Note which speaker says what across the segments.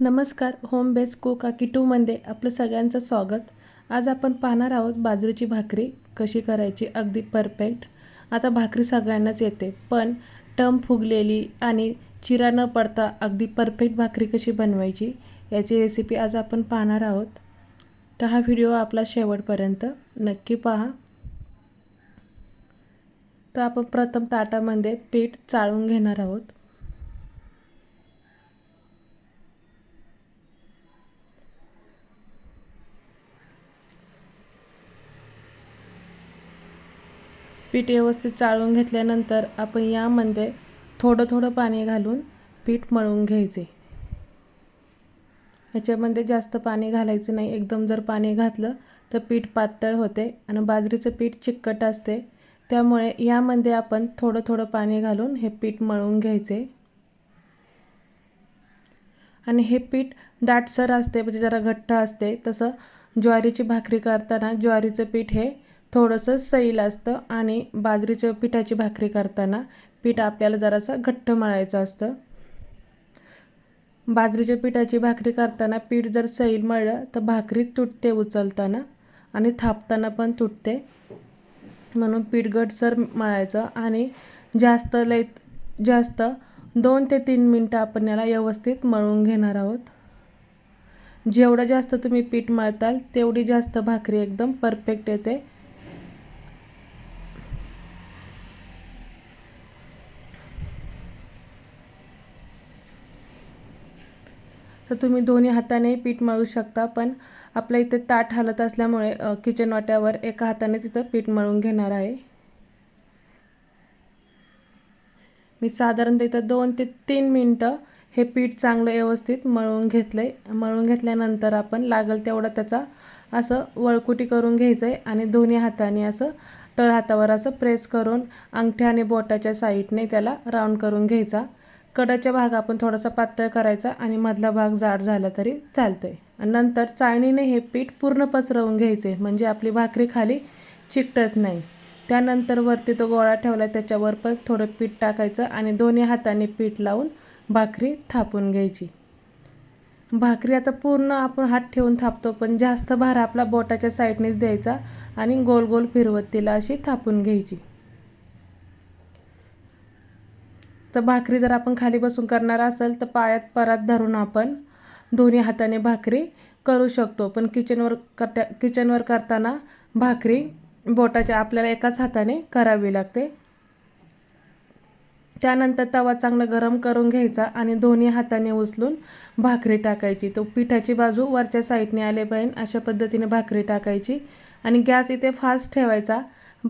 Speaker 1: नमस्कार home base cook आकी टूमध्ये आपलं सगळ्यांचं स्वागत. आज आपण पाहणार आहोत बाजरीची भाकरी कशी करायची अगदी परफेक्ट. आता भाकरी सगळ्यांनाच येते पण टम फुगलेली आणि चिरा न पडता अगदी परफेक्ट भाकरी कशी बनवायची याची रेसिपी आज आपण पाहणार आहोत. तर हा व्हिडिओ आपला शेवटपर्यंत नक्की पहा. तर आपण प्रथम ताटामध्ये पीठ चाळून घेणार आहोत. पीठ व्यवस्थित चाळून घेतल्यानंतर आपण यामध्ये थोडं थोडं पाणी घालून पीठ मळून घ्यायचे. ह्याच्यामध्ये जास्त पाणी घालायचं नाही. एकदम जर पाणी घातलं तर पीठ पातळ होते आणि बाजरीचं पीठ चिकट असते. त्यामुळे यामध्ये आपण थोडं थोडं पाणी घालून हे पीठ मळून घ्यायचे. आणि हे पीठ दाटसर असते म्हणजे जरा घट्ट असते तसं ज्वारीची भाकरी करताना ज्वारीचं पीठ हे थोडंसं सैल असतं आणि बाजरीच्या पिठाची भाकरी करताना पीठ आपल्याला जरासं घट्ट मळायचं असतं. बाजरीच्या पिठाची भाकरी करताना पीठ जर सैल मळलं तर भाकरी तुटते उचलताना आणि थापताना पण तुटते. म्हणून पीठ घटसर मळायचं आणि जास्त लय जास्त दोन ते तीन मिनटं आपण याला व्यवस्थित मळून घेणार आहोत. जेवढं जास्त तुम्ही पीठ मळताल तेवढी जास्त भाकरी एकदम परफेक्ट येते. तर तुम्ही दोन्ही हाताने पीठ मळू शकता पण आपल्या इथे ताट हलत असल्यामुळे किचन वाट्यावर एका हाताने तिथं पीठ मळून घेणार आहे. मी साधारणतः इथं दोन ते तीन मिनटं हे पीठ चांगलं व्यवस्थित मळून घेतलं आहे मळून घेतल्यानंतर आपण लागेल तेवढं त्याचा असं वळकुटी करून घ्यायचं आहे आणि दोन्ही हाताने असं तळ हातावर असं प्रेस करून अंगठ्या आणि बोटाच्या साईडने त्याला राऊंड करून घ्यायचा. कडाचा भाग आपण थोडासा पातळ करायचा आणि मधला भाग जाड झाला तरी चालतं आहे आणि नंतर चाळणीने हे पीठ पूर्ण पसरवून घ्यायचे म्हणजे आपली भाकरी खाली चिकटत नाही. त्यानंतर वरती तो गोळा ठेवला त्याच्यावर पण थोडं पीठ टाकायचं आणि दोन्ही हाताने पीठ लावून भाकरी थापून घ्यायची. भाकरी आता पूर्ण आपण हात ठेवून थापतो पण जास्त भार आपला बोटाच्या साईडनेच द्यायचा आणि गोल गोल फिरवत तिला अशी थापून घ्यायची. तर भाकरी जर आपण खाली बसून करणार असेल तर पायात परात धरून आपण दोन्ही हाताने भाकरी करू शकतो. पण किचनवर करता किचनवर करताना भाकरी बोटाच्या आपल्याला एकाच हाताने करावी लागते. त्यानंतर तवा चांगला गरम करून घ्यायचा आणि दोन्ही हाताने उचलून भाकरी टाकायची. तो पिठाची बाजू वरच्या साईडने आले पाहिजे अशा पद्धतीने भाकरी टाकायची. आणि गॅस इथे फास्ट ठेवायचा.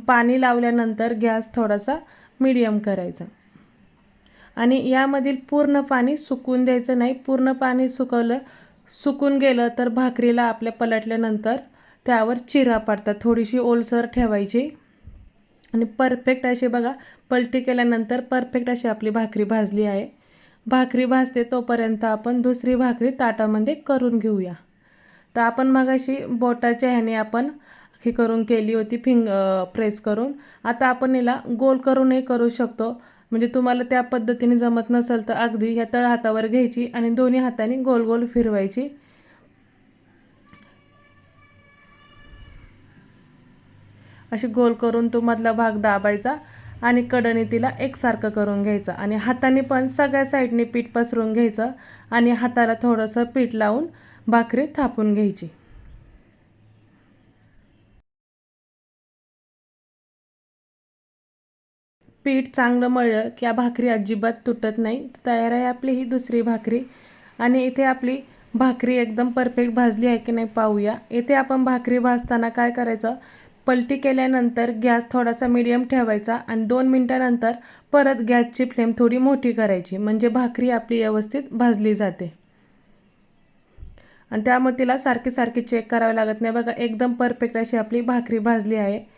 Speaker 1: पाणी लावल्यानंतर गॅस थोडासा मीडियम करायचा. आणि यामधील पूर्ण पाणी सुकून द्यायचं नाही. पूर्ण पाणी सुकवलं सुकून गेलं तर भाकरीला आपल्या पलटल्यानंतर त्यावर चिरा पाडतात. थोडीशी ओलसर ठेवायची. आणि परफेक्ट अशी बघा पलटी केल्यानंतर परफेक्ट अशी आपली भाकरी भाजली आहे. भाकरी भाजते तोपर्यंत आपण दुसरी भाकरी ताटामध्ये करून घेऊया. तर आपण मग अशी बोटाच्या ह्याने आपण ही करून केली होती फिंग प्रेस करून. आता आपण हिला गोल करूनही करू शकतो. म्हणजे तुम्हाला त्या पद्धतीने जमत नसेल तर अगदी ह्या तळ हातावर घ्यायची आणि दोन्ही हाताने गोल गोल फिरवायची. अशी गोल करून तो मधला भाग दाबायचा आणि कडणी तिला एकसारखं करून घ्यायचं आणि हाताने पण सगळ्या साईडने पीठ पसरून घ्यायचं आणि हाताला थोडंसं पीठ लावून भाकरी थापून घ्यायची. पीठ चांगलं मळलं की या भाकरी अजिबात तुटत नाही. तयार आहे आपली ही दुसरी भाकरी. आणि इथे आपली भाकरी एकदम परफेक्ट भाजली आहे की नाही पाहूया. इथे आपण भाकरी भाजताना काय करायचं? पलटी केल्यानंतर गॅस थोडासा मिडियम ठेवायचा आणि दोन मिनटानंतर परत गॅसची फ्लेम थोडी मोठी करायची. म्हणजे भाकरी आपली व्यवस्थित भाजली जाते. आणि त्यामुळे तिला सारखी सारखी चेक करावं लागत नाही. बघा एकदम परफेक्ट अशी आपली भाकरी भाजली आहे.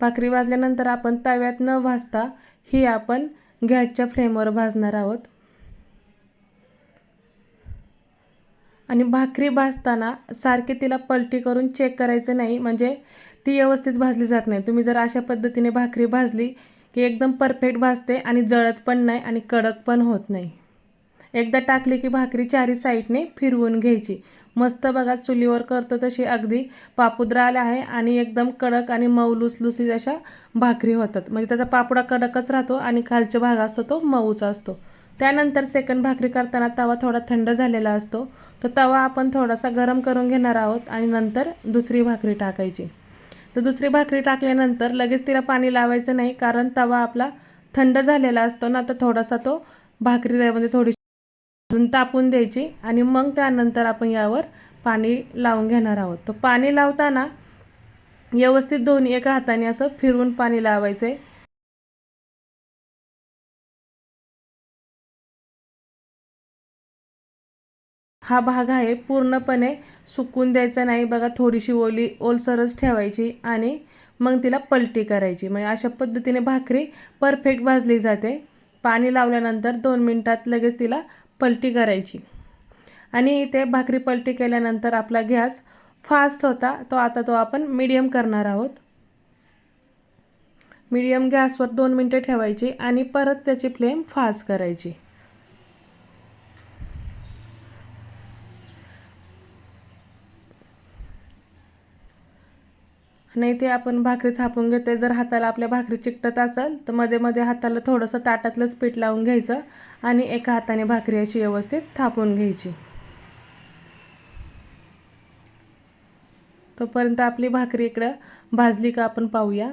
Speaker 1: भाकरी भाजल्यानंतर आपण तव्यात न भाजता ही आपण गॅसच्या फ्लेमवर भाजणार आहोत. आणि भाकरी भाजताना सारखी तिला पलटी करून चेक करायचं नाही म्हणजे ती व्यवस्थित भाजली जात नाही. तुम्ही जर अशा पद्धतीने भाकरी भाजली की एकदम परफेक्ट भाजते आणि जळत पण नाही आणि कडक पण होत नाही. एकदा टाकली की भाकरी चारी साईडने फिरवून घ्यायची. मस्त बघा चुलीवर करतो तशी अगदी पापुद्रा आला आहे आणि एकदम कडक आणि मऊ लुसलुसीत अशा भाकरी होतात. म्हणजे त्याचा पापुडा कडकच राहतो आणि खालचा भाग असतो तो मऊचा असतो. त्यानंतर सेकंड भाकरी करताना तवा थोडा थंड झालेला असतो. तर तवा आपण थोडासा गरम करून घेणार आहोत आणि नंतर दुसरी भाकरी टाकायची. तर दुसरी भाकरी टाकल्यानंतर लगेच तिला पाणी लावायचं नाही कारण तवा आपला थंड झालेला असतो ना तर थोडासा तो भाकरी म्हणजे थोडी अजून तापून द्यायची आणि मग त्यानंतर आपण यावर पाणी लावून घेणार आहोत. तर पाणी लावताना व्यवस्थित दोन्ही एका हाताने असं फिरवून पाणी लावायचं आहे हा भाग आहे पूर्णपणे सुकून द्यायचा नाही. बघा थोडीशी ओली ओलसरच ठेवायची आणि मग तिला पलटी करायची. म्हणजे अशा पद्धतीने भाकरी परफेक्ट भाजली जाते. पाणी लावल्यानंतर दोन मिनटात लगेच तिला पलटी करायची. आणि इथे भाकरी पलटी केल्यानंतर आपला गॅस फास्ट होता तो आता तो आपण मीडियम करणार आहोत. मीडियम गॅसवर दोन मिनटं ठेवायची आणि परत त्याची फ्लेम फास्ट करायची. नाही ते आपण भाकरी थापून घेतो जर हाताला आपल्या भाकरी चिकटत असेल तर मध्ये मध्ये हाताला थोडंसं ताटातलंच पीठ लावून घ्यायचं आणि एका हाताने भाकरी अशी व्यवस्थित थापून घ्यायची. तोपर्यंत आपली भाकरी इकडं भाजली का आपण पाहूया.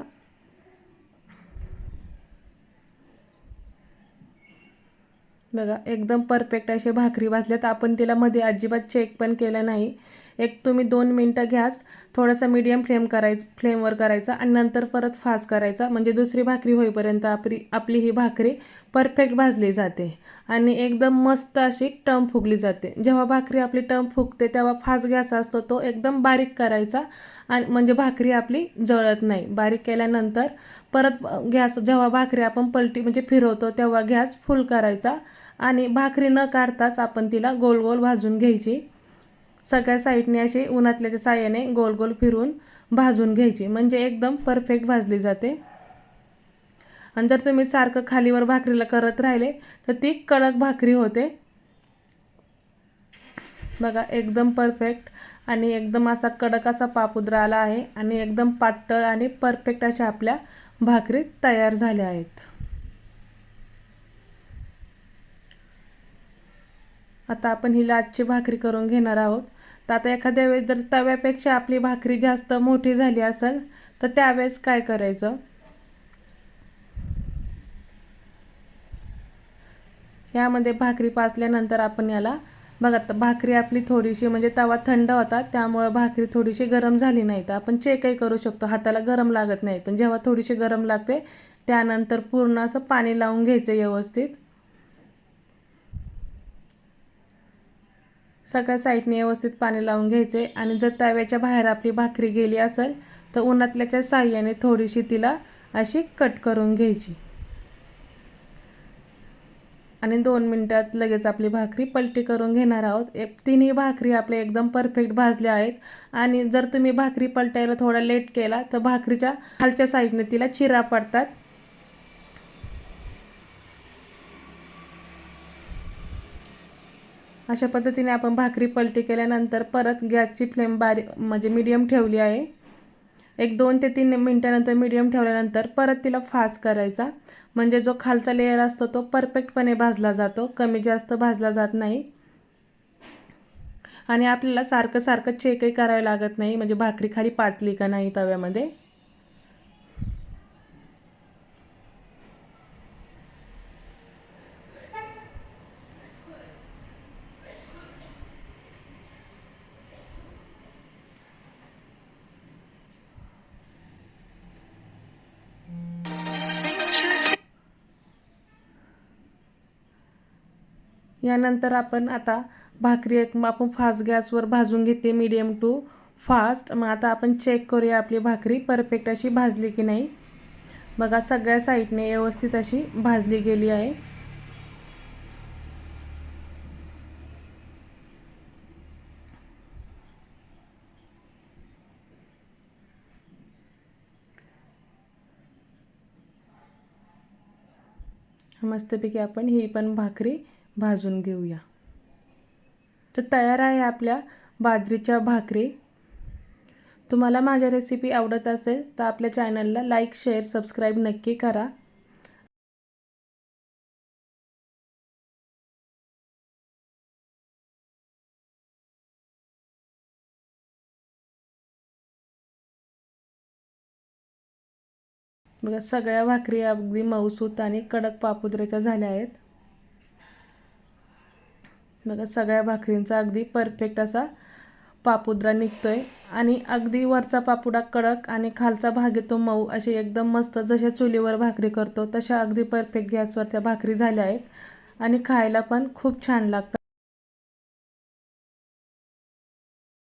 Speaker 1: बघा एकदम परफेक्ट अशी भाकरी भाजल्यात. आपण तिला मध्ये अजिबात चेक पण केलं नाही. एक तुम्ही दोन मिनटं गॅस थोडासा मीडियम फ्लेम करायचं फ्लेमवर करायचा आणि नंतर परत फास्ट करायचा. म्हणजे दुसरी भाकरी होईपर्यंत आपली आपली ही भाकरी परफेक्ट भाजली जाते. आणि एकदम मस्त अशी टम फुगली जाते. जेव्हा भाकरी आपली टम फुगते तेव्हा फास्ट गॅस असतो तो एकदम बारीक करायचा. आणि म्हणजे भाकरी आपली जळत नाही. बारीक केल्यानंतर परत गॅस जेव्हा भाकरी आपण पलटी म्हणजे फिरवतो तेव्हा गॅस फुल करायचा. आणि भाकरी न काढताच आपण तिला गोल गोल भाजून घ्यायची. सगळ्या साईडने अशी उन्हातल्याच्या साह्याने गोल गोल फिरून भाजून घ्यायची. म्हणजे एकदम परफेक्ट भाजली जाते. आणि जर तुम्ही सारखं खालीवर भाकरीला करत राहिले तर ती कडक भाकरी होते. बघा एकदम परफेक्ट आणि एकदम असा कडक असा पापुद्रा आला आहे आणि एकदम पातळ आणि परफेक्ट अशा आपल्या भाकरी तयार झाल्या आहेत. आता आपण ही लाचची भाकरी करून घेणार आहोत. तर आता एखाद्या वेळेस जर तव्यापेक्षा आपली भाकरी जास्त मोठी झाली असेल तर त्यावेळेस काय करायचं? यामध्ये भाकरी पाचल्यानंतर आपण याला बघा भाकरी आपली थोडीशी म्हणजे तवा थंड होता त्यामुळं भाकरी थोडीशी गरम झाली नाही. तर आपण चेकही करू शकतो हाताला गरम लागत नाही. पण जेव्हा थोडीशी गरम लागते त्यानंतर पूर्ण असं पाणी लावून घ्यायचं व्यवस्थित. सगळ्या साईडने व्यवस्थित पाणी लावून घ्यायचे आणि जर तव्याच्या बाहेर आपली भाकरी गेली असेल तर उन्हातल्याच्या साह्याने थोडीशी तिला अशी कट करून घ्यायची. आणि दोन मिनटात लगेच आपली भाकरी पलटी करून घेणार आहोत. एक तिन्ही भाकरी आपल्या एकदम परफेक्ट भाजल्या आहेत. आणि जर तुम्ही भाकरी पलटायला थोडा लेट केला तर भाकरीच्या खालच्या साईडने तिला चिरा पडतात. अशा पद्धतीने आपण भाकरी पलटी केल्यानंतर परत गॅसची फ्लेम बारीक म्हणजे मीडियम ठेवली आहे. एक दोन ते तीन मिनटानंतर मीडियम ठेवल्यानंतर परत तिला फास्ट करायचा. म्हणजे जो खालचा लेअर असतो तो परफेक्टपणे भाजला जातो. कमी जास्त भाजला जात नाही. आणि आपल्याला सारखं सारखं चेकही करावं लागत नाही. म्हणजे भाकरी खाली पाचली का नाही तव्यामध्ये. यानंतर आपण आता भाकरी एक आपण फास्ट गॅसवर भाजून घेते मीडियम टू फास्ट मग आता आपण चेक करूया आपली भाकरी परफेक्ट अशी भाजली की नाही. बघा सगळ्या साईडने व्यवस्थित अशी भाजली गेली आहे. मस्तपैकी आपण ही पण भाकरी भाजून घेऊया. तर तयार आहे आपल्या बाजरीच्या भाकरी. तुम्हाला माझ्या रेसिपी आवडत असेल तर आपल्या चॅनलला लाईक शेअर सबस्क्राईब नक्की करा. बघा सगळ्या भाकरी अगदी मऊसूत आणि कडक पापुद्रेच्या झाल्या आहेत. बघा सगळ्या भाकरींचा अगदी परफेक्ट असा पापुद्रा आहे आणि अगदी वरचा पापुडा कडक आणि खालचा भाग येतो मऊ असे एकदम मस्त जशा चुलीवर भाकरी करतो तशा अगदी परफेक्ट गॅसवर त्या भाकरी झाल्या आहेत. आणि खायला पण खूप छान लागतात